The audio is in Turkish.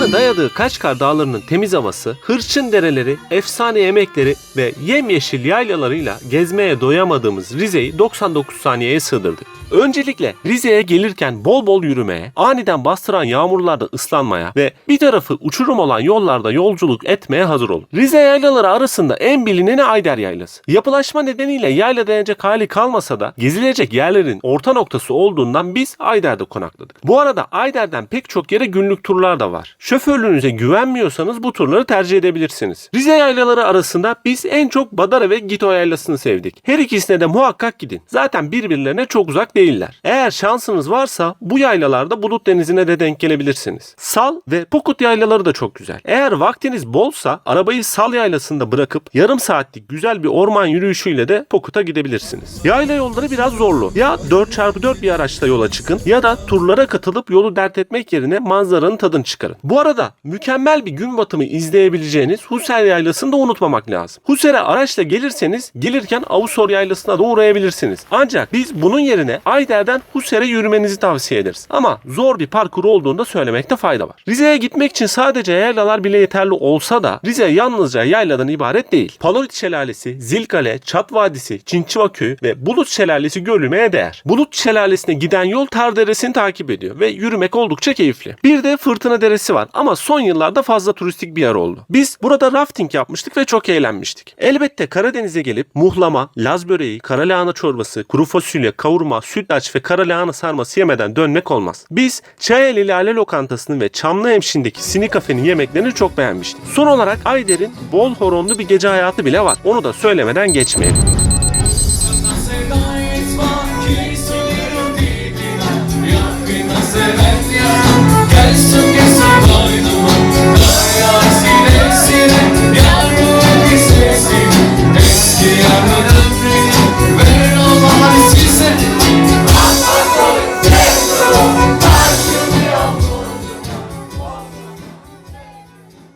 Adını dayadığı Kaçkar Dağları'nın temiz havası, hırçın dereleri, efsane yemekleri ve yemyeşil yaylalarıyla gezmeye doyamadığımız Rize'yi 99 saniyeye sığdırdık. Öncelikle Rize'ye gelirken bol bol yürümeye, aniden bastıran yağmurlarda ıslanmaya ve bir tarafı uçurum olan yollarda yolculuk etmeye hazır olun. Rize yaylaları arasında en bilineni Ayder Yaylası. Yapılaşma nedeniyle yayla denecek hali kalmasa da gezilecek yerlerin orta noktası olduğundan biz Ayder'de konakladık. Bu arada Ayder'den pek çok yere günlük turlar da var. Şoförlüğünüze güvenmiyorsanız bu turları tercih edebilirsiniz. Rize yaylaları arasında biz en çok Badara ve Gito yaylasını sevdik. Her ikisine de muhakkak gidin. Zaten birbirlerine çok uzak değiller. Eğer şansınız varsa bu yaylalarda Bulut Denizi'ne de denk gelebilirsiniz. Sal ve Pokut yaylaları da çok güzel. Eğer vaktiniz bolsa arabayı Sal yaylasında bırakıp yarım saatlik güzel bir orman yürüyüşüyle de Pokut'a gidebilirsiniz. Yayla yolları biraz zorlu. Ya 4x4 bir araçla yola çıkın ya da turlara katılıp yolu dert etmek yerine manzaranın tadını çıkarın. Bu arada mükemmel bir gün batımı izleyebileceğiniz Huser Yaylası'nı da unutmamak lazım. Huser'e araçla gelirseniz gelirken Avusor Yaylası'na da uğrayabilirsiniz. Ancak biz bunun yerine Ayder'den Huser'e yürümenizi tavsiye ederiz. Ama zor bir parkur olduğunu da söylemekte fayda var. Rize'ye gitmek için sadece yaylalar bile yeterli olsa da Rize yalnızca yayladan ibaret değil. Palorit Şelalesi, Zilkale, Çat Vadisi, Çinçiva Köyü ve Bulut Şelalesi görülmeye değer. Bulut Şelalesi'ne giden yol Tar Deresi'ni takip ediyor ve yürümek oldukça keyifli. Bir de Fırtına Deresi var ama son yıllarda fazla turistik bir yer oldu. Biz burada rafting yapmıştık ve çok eğlenmiştik. Elbette Karadeniz'e gelip muhlama, laz böreği, kara lahana çorbası, kuru fasulye, kavurma, sütlaç ve kara lahana sarması yemeden dönmek olmaz. Biz Çayeli Lale Lokantası'nın ve Çamlıhemşin'deki Sini Kafe'nin yemeklerini çok beğenmiştik. Son olarak Ayder'in bol horonlu bir gece hayatı bile var. Onu da söylemeden geçmeyelim.